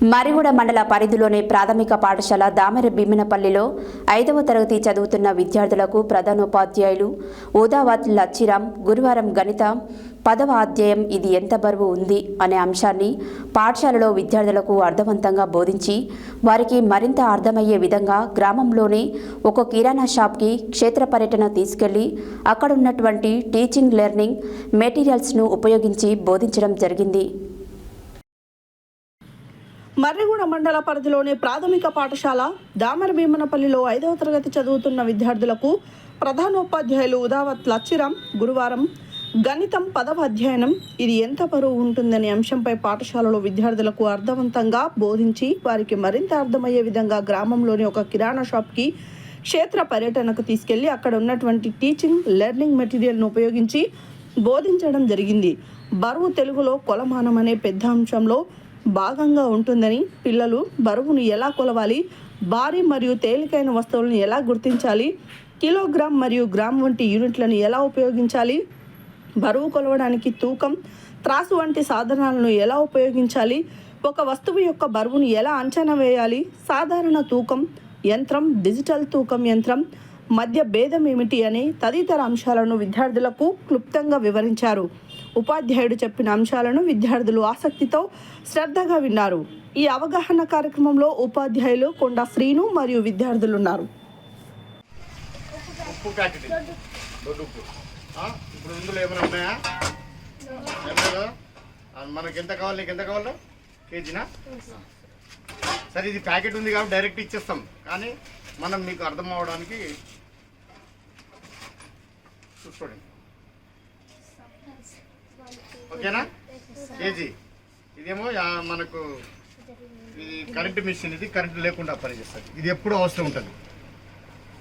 మరిగూడ మండల పరిధిలోని ప్రాథమిక పాఠశాల దామెర భీమనపల్లిలో ఐదవ తరగతి చదువుతున్న విద్యార్థులకు ప్రధానోపాధ్యాయులు ఉదావత్ లచ్చిరామ్ గురువారం గణిత పదవ అధ్యాయం ఇది ఎంత బరువు ఉంది అనే అంశాన్ని పాఠశాలలో విద్యార్థులకు అర్థవంతంగా బోధించి వారికి మరింత అర్థమయ్యే విధంగా గ్రామంలోని ఒక కిరాణా షాప్కి క్షేత్ర పర్యటన తీసుకెళ్ళి అక్కడున్నటువంటి టీచింగ్ లెర్నింగ్ మెటీరియల్స్ను ఉపయోగించి బోధించడం జరిగింది. మర్రిగూడ మండల పరిధిలోని ప్రాథమిక పాఠశాల దామర భీమనపల్లిలో ఐదవ తరగతి చదువుతున్న విద్యార్థులకు ప్రధానోపాధ్యాయులు ఉదావత్ లచ్చిరాం గురువారం గణితం పదవ అధ్యయనం. ఇది ఎంత బరువు ఉంటుందనే అంశంపై పాఠశాలలో విద్యార్థులకు అర్థవంతంగా బోధించి వారికి మరింత అర్థమయ్యే విధంగా గ్రామంలోని ఒక కిరాణా షాప్కి క్షేత్ర పర్యటనకు తీసుకెళ్ళి అక్కడ ఉన్నటువంటి టీచింగ్ లెర్నింగ్ మెటీరియల్ను ఉపయోగించి బోధించడం జరిగింది. బరువు తెలుగులో కొలమానం అనే పెద్ద అంశంలో భాగంగా ఉంటుందని పిల్లలు బరువును ఎలా కొలవాలి భారీ మరియు తేలికైన వస్తువులను ఎలా గుర్తించాలి కిలోగ్రామ్ మరియు గ్రామ్ వంటి యూనిట్లను ఎలా ఉపయోగించాలి బరువు కొలవడానికి తూకం త్రాసు వంటి సాధనాలను ఎలా ఉపయోగించాలి ఒక వస్తువు యొక్క బరువును ఎలా అంచనా వేయాలి సాధారణ తూకం యంత్రం డిజిటల్ తూకం యంత్రం మధ్య భేదం ఏమిటి అని తదితర అంశాలను విద్యార్థులకు క్లుప్తంగా వివరించారు. ఉపాధ్యాయుడు చెప్పిన అంశాలను విద్యార్థులు ఆసక్తితో శ్రద్ధగా విన్నారు. ఈ అవగాహన కార్యక్రమంలో ఉపాధ్యాయులు కొండ శ్రీను మరియు విద్యార్థులు ఉన్నారు ఇప్పుడు ఇందులో ఏమైనా ఉన్నాయా? మనకి ఎంత కావాలి నీకు ఎంత కావాలో? కేజీనా? సరే ఇది ప్యాకెట్ ఉంది కాబట్టి డైరెక్ట్ ఇచ్చేస్తాం. కానీ మనం మీకు అర్థం అవడానికి చూసుకోండి. ఓకేనా? కేజీ. ఇదేమో మనకు ఇది కరెంట్ మిషన్ ఇది కరెంటు లేకుండా పనిచేస్తుంది. ఇది ఎప్పుడు అవసరం ఉంటుంది.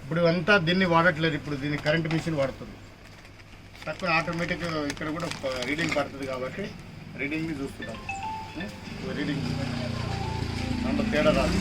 ఇప్పుడు అంతా దీన్ని వాడట్లేదు ఇప్పుడు దీన్ని కరెంటు మిషన్ వాడుతుంది. తక్కువ ఆటోమేటిక్ ఇక్కడ కూడా రీడింగ్ పడుతుంది కాబట్టి రీడింగ్ని చూస్తున్నాం. రీడింగ్. అంత తేడా రాదు.